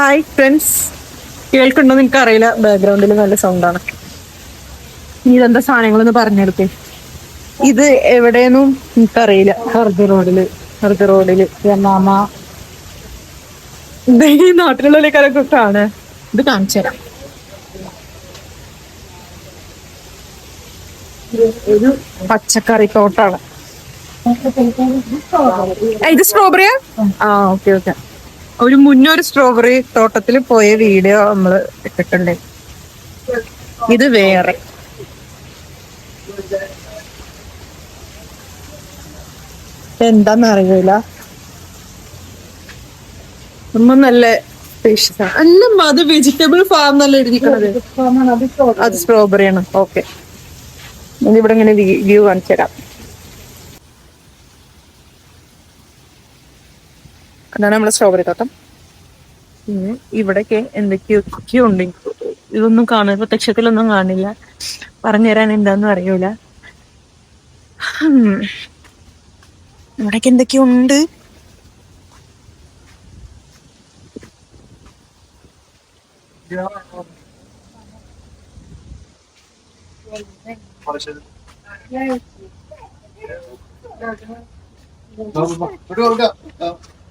Hi friends കേൾക്കുന്നുണ്ടോ? നിനക്ക് അറിയില്ല ബാക്ക്ഗ്രൗണ്ടിൽ നല്ല സൗണ്ടാണ് നീ ഇതെന്താ സാധനങ്ങളൊന്ന് പറഞ്ഞെടുത്തേ. ഇത് എവിടെയെന്നും എനിക്കറിയില്ല ഹർദി റോഡിൽ. ഹർദി റോഡിൽ. മാമ. ഈ നാട്ടിലുള്ളവരെക്കാരൊക്കെ ആണ് ഇത് കാണിച്ചു തരാം. ഒരു പച്ചക്കറി തോട്ടാണ്. ഇത് സ്ട്രോബെറിയാ ആ ഓക്കെ ഓക്കെ. ഒരു മുന്നൊരു സ്ട്രോബെറി തോട്ടത്തിൽ പോയ വീഡിയോ നമ്മൾ ഇട്ടിട്ടുണ്ട്. ഇത് വേറെ. എന്താന്ന് അറിയില്ല നമ്മ നല്ല അല്ല അത് വെജിറ്റബിൾ ഫാം എന്നല്ല എഴുതിക്കണത് അത് സ്ട്രോബെറി ആണ്. ഓക്കെ ഇവിടെ ഇങ്ങനെ വ്യൂ കാണിച്ചു തരാം അതാണ് നമ്മുടെ സ്ട്രോബെറി തോട്ടം. പിന്നെ ഇവിടൊക്കെ എന്തൊക്കെയൊക്കെ ഉണ്ട് ഇതൊന്നും കാണുക പ്രത്യക്ഷത്തിലൊന്നും കാണില്ല. പറഞ്ഞുതരാൻ എന്താന്ന് അറിയൂല. ഇവിടൊക്കെ എന്തൊക്കെയോ ഉണ്ട്.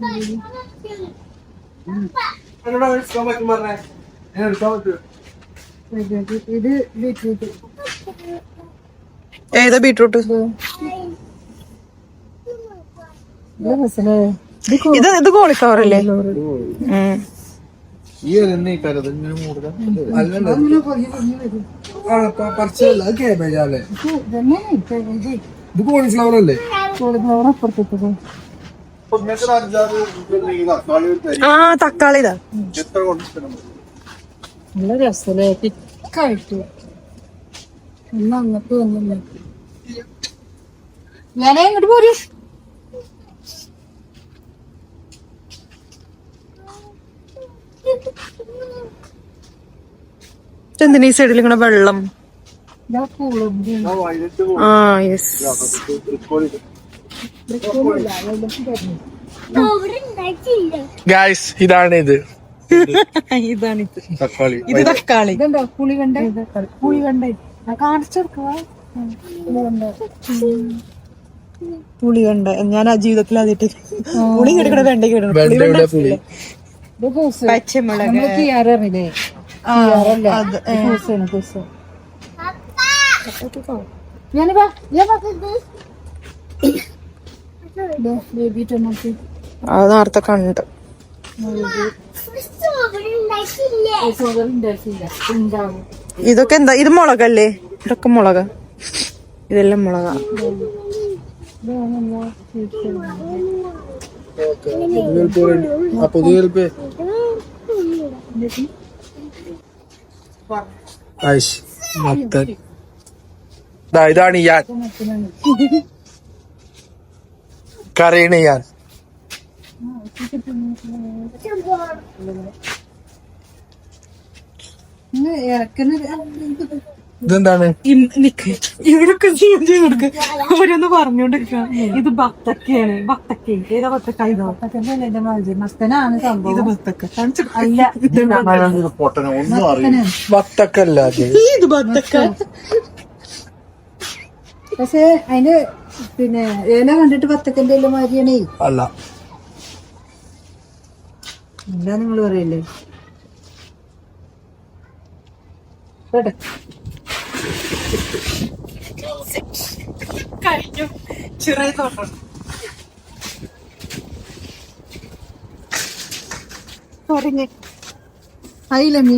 മല്ലി. ഏതാ ബീട്രൂട്ട്. ഇത് ഇത് കോളിഫ്ലവർ അല്ലേ? ഇത് കോളിഫ്ലവർ അല്ലേ? കോളിഫ്ലവർ ഒരു ആ തക്കാളി ഇതാ. നല്ല രസമല്ലേ തിക്കായിട്ട്. ഒന്നും അങ്ങോട്ട് വന്നില്ല ഞാനേ ഇങ്ങോട്ട് പോര്. എന്തിനാ ഈ സൈഡിൽ ഇങ്ങനെ വെള്ളം? ആ യെസ് ഗായ്സ് ഇതാണ് ഇത്. ഇതാണിത് തക്കാളി. ഇത് തക്കാളി. ഇതുണ്ടോ പുളി കണ്ട? പുളി കണ്ടേ? ഞാൻ കാണിച്ചു കൊടുക്കുക പുളി കണ്ട. ഞാൻ ആ ജീവിതത്തിൽ ആദ്യമായിട്ട് പുളി കിടക്കണ വെണ്ടയ്ക്ക് ഇത് പൂസ് പച്ചമുളക്. ഞാനിപ്പാ അത് നേരത്തെ കണ്ട്. ഇതൊക്കെ എന്താ? ഇത് മുളകല്ലേ? ഇതൊക്കെ മുളക. ഇതെല്ലാം മുളക. ഇതാണ് ഞാൻ കറിയണ് ഞാൻ. ഇതെന്താണ്? ഇവരൊക്കെ കൊടുക്ക ഓരോന്ന് പറഞ്ഞോണ്ടിരിക്ക ഇത് ബത്തക്കയാണ്. ബത്തക്ക ഏതാ ബത്തക്ക ഇതോ. ബത്തക്ക. അല്ല ഇത് ബത്തക്ക. പക്ഷെ അതിന് പിന്നെ ഏന കണ്ടിട്ട് പത്തക്കന്റെ എല്ലാം മാതിരിയാണേ? അല്ല. എന്താ നിങ്ങൾ പറയല്ലേ കേട്ടെ കഴിഞ്ഞു. ചെറിയ തോട്ടം. തുടങ്ങി. ആയില്ല മീ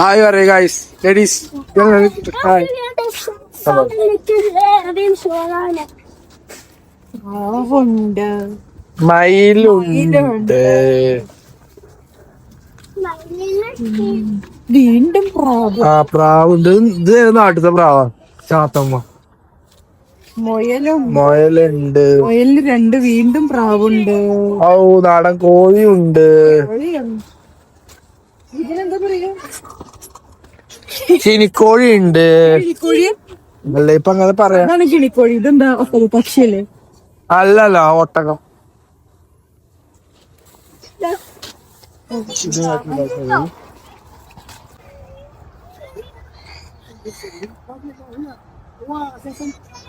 ഹായ് പറയ ഗൈസ് ലേഡീസ് ഹായ് മയിലുണ്ട്. വീണ്ടും പ്രാവ്. ആ പ്രാവുണ്ട് ഇത് നാട്ടിലത്തെ പ്രാവാ? ചാത്തമ്മ. മുയലുണ്ട്. മുയലിന് രണ്ട് വീണ്ടും പ്രാവുണ്ട്. ഔ നാടൻ കോഴിയുണ്ട്. ഇതിനെന്താ പറയാ ചിനിക്കോഴിയുണ്ട് ഉണ്ട് അല്ല ഇപ്പൊ അങ്ങനെ പറയാ. ചിനിക്കോഴി ഇതെന്താ? പക്ഷിയല്ലേ? അല്ലല്ല ഒട്ടകം. ഇല്ലേ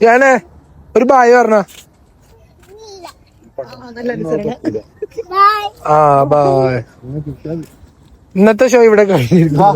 ഞാനേ ഒരു ബായ് പറഞ്ഞ. ആ ബായ്. ഇന്നത്തെ ഷോ ഇവിടെ കഴിഞ്ഞിരിക്കുന്നു.